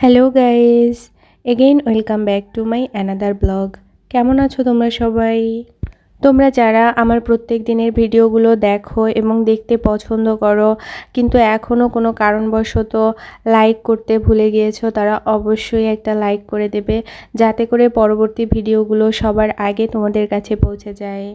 Hello guys again welcome back to my another blog কেমন আছো তোমরা সবাই? তোমরা যারা আমার প্রত্যেক দিনের ভিডিওগুলো দেখো এবং দেখতে পছন্দ করো, কিন্তু এখনও কোনো কারণবশত লাইক করতে ভুলে গিয়েছো, তারা অবশ্যই একটা লাইক করে দেবে, যাতে করে পরবর্তী ভিডিওগুলো সবার আগে তোমাদের কাছে পৌঁছে যায়।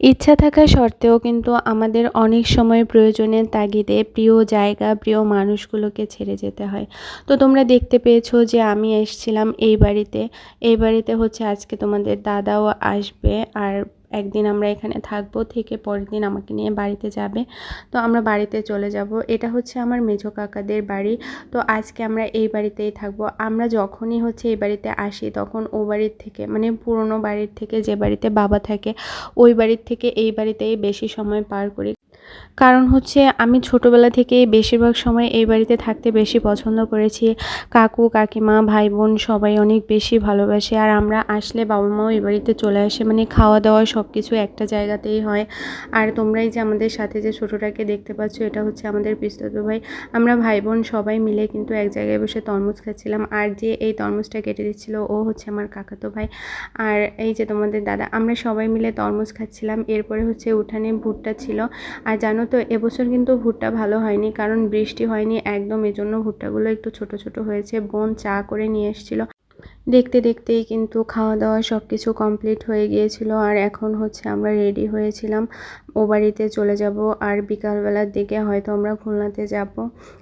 ইচ্ছা থাকা সত্ত্বেও কিন্তু আমাদের অনেক সময় প্রয়োজনের তাগিদে প্রিয় জায়গা, প্রিয় মানুষগুলোকে ছেড়ে যেতে হয়। তো তোমরা দেখতে পেয়েছ যে আমি এসছিলাম এই বাড়িতে। এই বাড়িতে হচ্ছে আজকে তোমাদের দাদাও আসবে, আর একদিন আমরা এখানে থাকব থেকে পরের দিন আমাকে নিয়ে বাড়িতে যাবে। তো আমরা বাড়িতে চলে যাব। এটা হচ্ছে আমার মেঝো কাকাদের বাড়ি। তো আজকে আমরা এই বাড়িতেই থাকব। আমরা যখনই হচ্ছে এই বাড়িতে আসি তখন ও বাড়ির থেকে মানে পুরনো বাড়ির থেকে যে বাড়িতে বাবা থাকে, ওই বাড়ির থেকে এই বাড়িতেই বেশি সময় পার করি। কারণ হচ্ছে আমি ছোটোবেলা থেকে বেশিরভাগ সময় এই বাড়িতে থাকতে বেশি পছন্দ করেছি। কাকু, কাকিমা ভাই বোন সবাই অনেক বেশি ভালোবাসে আর আমরা আসলে বাবা মাও এই বাড়িতে চলে আসে। মানে খাওয়া দাওয়া সব কিছু একটা জায়গাতেই হয়। আর তোমরাই যে আমাদের সাথে যে ছোটোটাকে দেখতে পাচ্ছ, এটা হচ্ছে আমাদের পিস্তত ভাই। আমরা ভাই বোন সবাই মিলে কিন্তু এক জায়গায় বসে তরমুজ খাচ্ছিলাম। আর যে এই তরমুজটা কেটে দিচ্ছিল, ও হচ্ছে আমার কাকাতো ভাই। আর এই যে তোমাদের দাদা, আমরা সবাই মিলে তরমুজ খাচ্ছিলাম। এরপরে হচ্ছে উঠানে ভুট্টা ছিল। আর জানো তো, এবছর কিন্তু ভুট্টা ভালো হয়নি, কারণ বৃষ্টি হয়নি, একদম এজন্য ভুট্টাগুলো একটু ছোট ছোট হয়েছে। বোন চা করে নিয়ে এসেছিল। দেখতে দেখতেই কিন্তু খাওয়া দাওয়া সব কিছু কমপ্লিট হয়ে গিয়েছিল। আর এখন হচ্ছে আমরা রেডি হয়েছিলাম। ও বাড়িতে চলে যাব। আর বিকালবেলার দিকে হয়তো আমরা খুলনাতে যাব।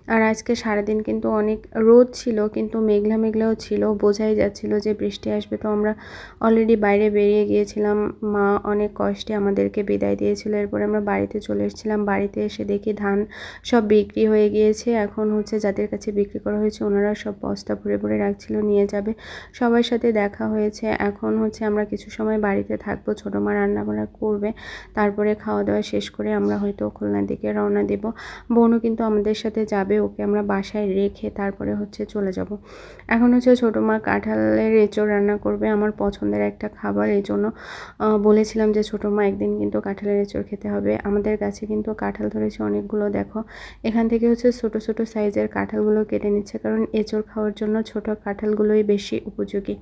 আর আজকে সারাদিন কিন্তু অনেক রোদ ছিল, কিন্তু মেঘলা মেঘলাও ছিল। বোঝাই যাচ্ছিল যে বৃষ্টি আসবে তো আমরা অলরেডি বাইরে বেরিয়ে গিয়েছিলাম। মা অনেক কষ্টে আমাদেরকে বিদায় দিয়েছিল। এরপরে আমরা বাড়িতে চলে এসেছিলাম। বাড়িতে এসে দেখি ধান সব বিক্রি হয়ে গিয়েছে। এখন হচ্ছে যাদের কাছে বিক্রি করা হয়েছে, ওনারা সব বস্তা ভরে ভরে রাখছিল, নিয়ে যাবে। সবার সাথে দেখা হয়েছে। এখন হচ্ছে আমরা কিছু সময় বাড়িতে থাকব। ছোটো মা রান্নাবান্না করবে। তারপরে খাওয়া দাওয়া শেষ করে আমরা হয়তো খুলনার দিকে রওনা দেব। বোনও কিন্তু আমাদের সাথে যাবে। ওকে আমরা বাসায় রেখে তারপরে হচ্ছে চলে যাব। এখন হচ্ছে ছোটো মা কাঁঠালের এঁচড় রান্না করবে, আমার পছন্দের একটা খাবার। এই জন্য বলেছিলাম যে ছোটো মা একদিন কিন্তু কাঁঠালের এঁচড় খেতে হবে। আমাদের কাছে কিন্তু কাঁঠাল ধরেছে অনেকগুলো, দেখো। এখান থেকে হচ্ছে ছোট ছোট সাইজের কাঁঠালগুলো কেটে নিচ্ছে। কারণ এঁচড় খাওয়ার জন্য ছোট কাঁঠালগুলোই বেশি উপযোগী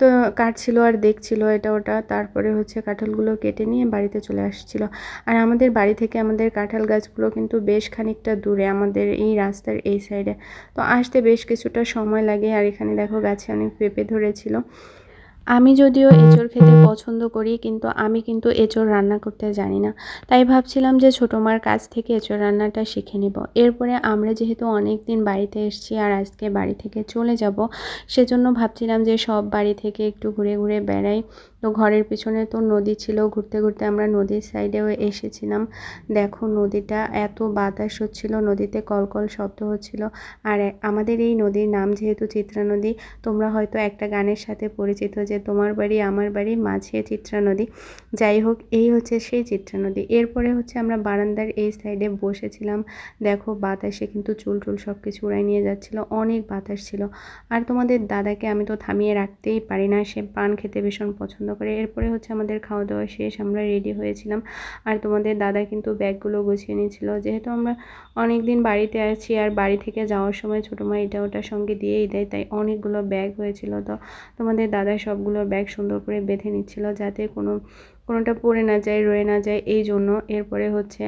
তো কাটছিল আর দেখছিল এটা ওটা, তারপরে হচ্ছে কাঁঠালগুলো কেটে নিয়ে বাড়িতে চলে আসছিল। আর আমাদের বাড়ি থেকে আমাদের কাঁঠাল গাছগুলো কিন্তু বেশ খানিকটা দূরে, আমাদের এই রাস্তার এই সাইডে তো আসতে বেশ কিছুটা সময় লাগে, আর এখানে দেখো গাছে অনেক পেঁপে ধরেছিল। আমি যদিও এঁচড় খেতে পছন্দ করি, কিন্তু আমি কিন্তু এঁচড় রান্না করতে জানি না। তাই ভাবছিলাম যে ছোটো মার কাছ থেকে এঁচোড় রান্নাটা শিখে নেব। এরপরে আমরা যেহেতু অনেক দিন বাড়িতে এসেছি আর আজকে বাড়ি থেকে চলে যাব, সেজন্য ভাবছিলাম যে সব বাড়ি থেকে একটু ঘুরে ঘুরে বেড়াই। তো ঘরের পিছনে তো নদী ছিল, ঘুরতে ঘুরতে আমরা নদীর সাইডেও এসেছিলাম। দেখো নদীটা এত বাতাস হচ্ছিল, নদীতে কলকল শব্দ হচ্ছিল। আর আমাদের এই নদীর নাম যেহেতু চিত্রা নদী, তোমরা হয়তো একটা গানের সাথে পরিচিত যে তোমার বাড়ি, আমার বাড়ি, মাঝে চিত্রা নদী। যাই হোক, এই হচ্ছে সেই চিত্রা নদী। এরপরে হচ্ছে আমরা বারান্দার এই সাইডে বসেছিলাম। দেখো বাতাসে কিন্তু চুল টুল সব কিছু উড়াই নিয়ে যাচ্ছিল, অনেক বাতাস ছিল। আর তোমাদের দাদাকে আমি তো থামিয়ে রাখতেই পারি না, সে পান খেতে ভীষণ পছন্দ করে। এরপরে হচ্ছে আমাদের খাওয়া দাওয়া শেষ, আমরা রেডি হয়েছিলাম। আর তোমাদের দাদা কিন্তু ব্যাগগুলো গুছিয়ে নিয়েছিল। যেহেতু আমরা অনেক দিন বাড়িতে আছি আর বাড়ি থেকে যাওয়ার সময় ছোটো মা এটা ওটার সঙ্গে দিয়েই দেয়, তাই অনেকগুলো ব্যাগ হয়েছিল। তো তোমাদের দাদা সবগুলো ব্যাগ সুন্দর করে বেঁধে নিচ্ছিল যাতে কোনো, কোনোটা পড়ে না যায়, রয়ে না যায়, এই জন্য। এরপরে হচ্ছে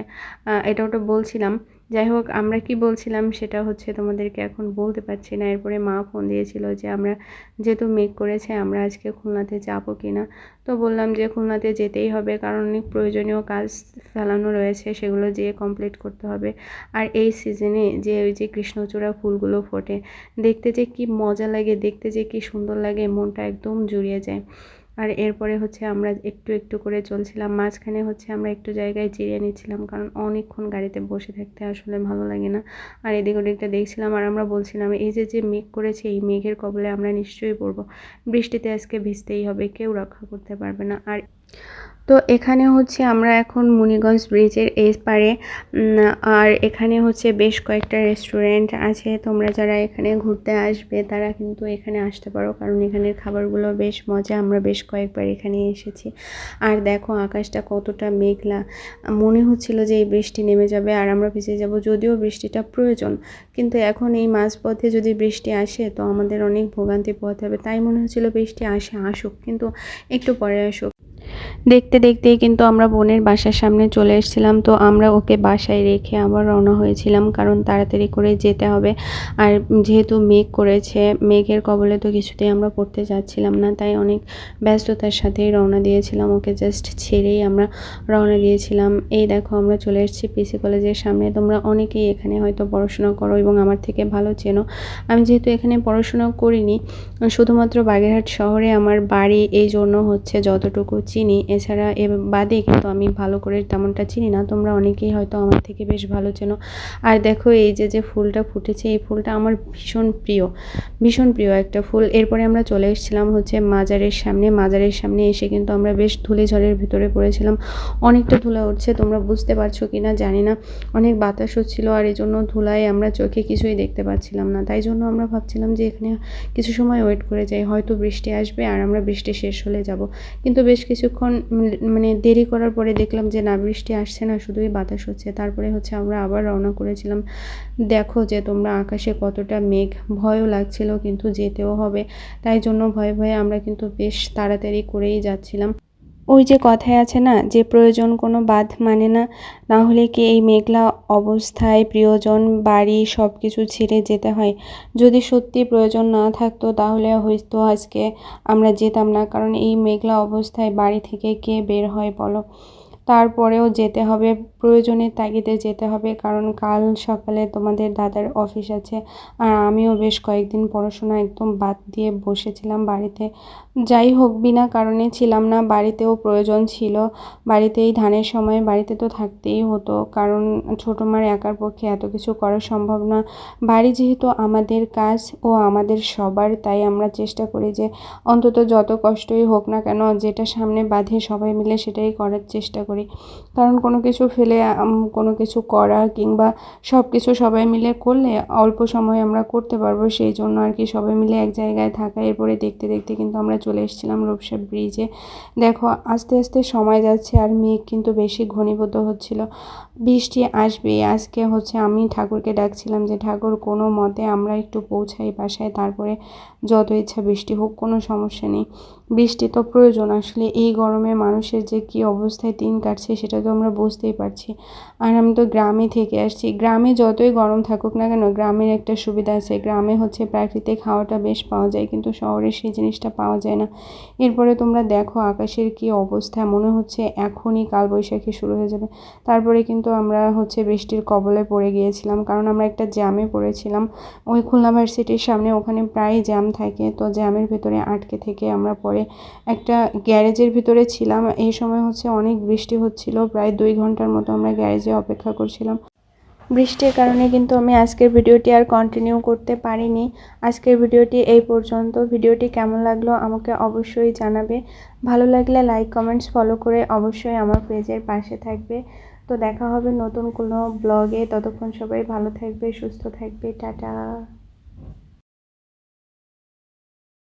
এটা ওটা বলছিলাম যাই হোক আমরা কি বলছিলাম সেটা হচ্ছে তোমাদেরকে এখন বলতে পারছি না। এরপরে মা ফোন দিয়েছিল যে, আমরা যেহেতু মেক করেছে, আমরা আজকে খুলনাতে যাব কি না? তো বললাম যে, খুলনাতে যেতেই হবে, কারণ অনেক প্রয়োজনীয় কাজ ফেলানো রয়েছে, সেগুলো যেয়ে কমপ্লিট করতে হবে। আর এই সিজনে যে, ওই যে কৃষ্ণচূড়া ফুলগুলো ফোটে, দেখতে যে কি মজা লাগে, দেখতে যে কি সুন্দর লাগে, মনটা একদম জুড়িয়ে যায়। আর এরপরে হচ্ছে আমরা একটু একটু করে চলছিলাম। মাঝখানে হচ্ছে আমরা একটু জায়গায় জিরিয়ে নিচ্ছিলাম কারণ অনেকক্ষণ গাড়িতে বসে থাকতে আসলে ভালো লাগে না। আর এদিক ওদিকটা দেখছিলাম আর আমরা বলছিলাম, এই যে যে মেঘ করেছে, এই মেঘের কবলে আমরা নিশ্চয়ই পড়ব। বৃষ্টিতে আজকে ভিজতেই হবে, কেউ রক্ষা করতে পারবে না। আর তো এখানে হচ্ছে আমরা এখন মুনিগঞ্জ ব্রিজের এই পারে আর এখানে হচ্ছে বেশ কয়েকটা রেস্টুরেন্ট আছে। তোমরা যারা এখানে ঘুরতে আসবে, তারা কিন্তু এখানে আসতে পারো। কারণ এখানের খাবারগুলো বেশ মজা। আমরা বেশ কয়েকবার এখানে এসেছি। আর দেখো, আকাশটা কতটা মেঘলা। মনে হচ্ছিল যে এই বৃষ্টি নেমে যাবে আর আমরা ভিজে যাব। যদিও বৃষ্টিটা প্রয়োজন, কিন্তু এখন এই মাঝপথে যদি বৃষ্টি আসে, তো আমাদের অনেক ভোগান্তি পোহাতে হবে। তাই মনে হচ্ছিল বৃষ্টি আসে, আসুক। কিন্তু একটু পরে আসুক। দেখতে দেখতেই কিন্তু আমরা বোনের বাসার সামনে চলে এসেছিলাম। তো আমরা ওকে বাসায় রেখে আবার রওনা হয়েছিলাম, কারণ তাড়াতাড়ি করে যেতে হবে। আর যেহেতু মেঘ করেছে, মেঘের কবলে তো কিছুতেই আমরা পড়তে যাচ্ছিলাম না, তাই অনেক ব্যস্ততার সাথেই রওনা দিয়েছিলাম। ওকে জাস্ট ছেড়েই আমরা রওনা দিয়েছিলাম। এই দেখো, আমরা চলে এসেছি পিসি কলেজের সামনে। তোমরা অনেকেই এখানে হয়তো পড়াশোনা করো এবং আমার থেকে ভালো চেনো। আমি যেহেতু এখানে পড়াশোনা করিনি, শুধুমাত্র বাগেরহাট শহরে আমার বাড়ি এই জন্য হচ্ছে যতটুকু চিনি। এছাড়া এ বাদে কিন্তু আমি ভালো করে তেমনটা চিনি না, তোমরা অনেকেই হয়তো আমার থেকে বেশ ভালো চেনো। আর দেখো এই যে যে ফুলটা ফুটেছে, এই ফুলটা আমার ভীষণ প্রিয় ভীষণ প্রিয় একটা ফুল। এরপরে আমরা চলে এসেছিলাম হচ্ছে মাজারের সামনে মাজারের সামনে এসে কিন্তু আমরা বেশ ধুলে ঝড়ের ভিতরে পড়েছিলাম। অনেকটা ধুলা উঠছে, তোমরা বুঝতে পারছ কি না জানি না। অনেক বাতাস হচ্ছিল আর এই জন্য ধুলায় আমরা চোখে কিছুই দেখতে পাচ্ছিলাম না। তাই জন্য আমরা ভাবছিলাম যে এখানে কিছু সময় ওয়েট করে যাই, হয়তো বৃষ্টি আসবে আর আমরা বৃষ্টি শেষ হলে যাব। কিন্তু বেশ কিছুক্ষণ মানে দেরি করার পরে দেখলাম যে না, বৃষ্টি আসছে না, শুধুই বাতাস হচ্ছে। তারপরে হচ্ছে আমরা আবার রওনা করেছিলাম। দেখো যে তোমরা আকাশে কতটা মেঘ, ভয়ও লাগছিল কিন্তু যেতেও হবে। তাই জন্য ভয়ে ভয়ে আমরা কিন্তু বেশ তাড়াতাড়ি করেই যাচ্ছিলাম। ওই যে কথায় আছে না, যে প্রয়োজন কোনো বাধ মানে না না হলে কি এই মেঘলা অবস্থায় প্রিয়জন, বাড়ি সব কিছু ছেড়ে যেতে হয়? যদি সত্যি প্রয়োজন না থাকতো তাহলে হয়তো আজকে আমরা যেতাম না, কারণ এই মেঘলা অবস্থায় বাড়ি থেকে কে বের হয় বলো? তারপরেও যেতে হবে প্রয়োজনের তাগিদে যেতে হবে, কারণ কাল সকালে তোমাদের দাদার অফিস আছে। আর আমিও বেশ কয়েকদিন পড়াশোনা একদম বাদ দিয়ে বসেছিলাম বাড়িতে। যাই হোক, বিনা কারণে ছিলাম না। বাড়িতেও প্রয়োজন ছিল। বাড়িতেই ধানের সময় বাড়িতে তো থাকতেই হতো, কারণ ছোটো মার একার পক্ষে এত কিছু করা সম্ভব না। বাড়ি যেহেতু আমাদের কাজ ও আমাদের সবার, তাই আমরা চেষ্টা করি যে অন্তত যত কষ্টই হোক না কেন, যেটা সামনে বাঁধে সবাই মিলে সেটাই করার চেষ্টা করি। কারণ কোনো কিছু কোনো কিছু করা কিংবা সব কিছু সবাই মিলে করলে অল্প সময় আমরা করতে পারব। সেই জন্য আর কি সবাই মিলে এক জায়গায় থাকা। এরপরে দেখতে দেখতে কিন্তু আমরা চলে এসেছিলাম রূপসা ব্রিজে দেখো, আস্তে আস্তে সময় যাচ্ছে আর মেঘ কিন্তু বেশি ঘনীভূত হচ্ছিল। বৃষ্টি আসবে আজকে হচ্ছে আমি ঠাকুরকে ডাকছিলাম যে, ঠাকুর, কোনো মতে আমরা একটু পৌঁছাই বাসায়, তারপরে যত ইচ্ছা বৃষ্টি হোক, কোনো সমস্যা নেই। বৃষ্টি তো প্রয়োজন। আসলে এই গরমে মানুষের যে কী অবস্থায় দিন কাটছে, সেটা তো আমরা বুঝতেই পারছি আর আমি তো গ্রামে থেকে আসছি। গ্রামে যতই গরম থাকুক না কেন, গ্রামের একটা সুবিধা আছে। গ্রামে হচ্ছে প্রাকৃতিক হাওয়াটা বেশ পাওয়া যায়, কিন্তু শহরে সেই জিনিসটা পাওয়া যায় না। এরপরে তোমরা দেখো আকাশের কী অবস্থা। মনে হচ্ছে এখনই কালবৈশাখী শুরু হয়ে যাবে। তারপরে কিন্তু আমরা হচ্ছে বৃষ্টির কবলে পড়ে গিয়েছিলাম, কারণ আমরা একটা জ্যামে পড়েছিলাম। ওই খুলনা ভার্সিটির সামনে ওখানে প্রায় জ্যাম থাকে, তো জ্যামের ভেতরে আটকে থেকে আমরা পরে একটা গ্যারেজের ভিতরে ছিলাম। এই সময় হচ্ছে অনেক বৃষ্টি হচ্ছিল, প্রায় দুই ঘণ্টার মতো আমরা গ্যারেজে অপেক্ষা করছিলাম। বৃষ্টির কারণে কিন্তু আমি আজকের ভিডিওটি আর কন্টিনিউ করতে পারিনি। আজকের ভিডিওটি এই পর্যন্ত। ভিডিওটি কেমন লাগল আমাকে অবশ্যই জানাবে। ভালো লাগলে লাইক কমেন্টস ফলো করে অবশ্যই আমার পেজের পাশে থাকবে। তো দেখা হবে নতুন কোনো ব্লগে ততক্ষণ সবাই ভালো থাকবে, সুস্থ থাকবে। টাটা।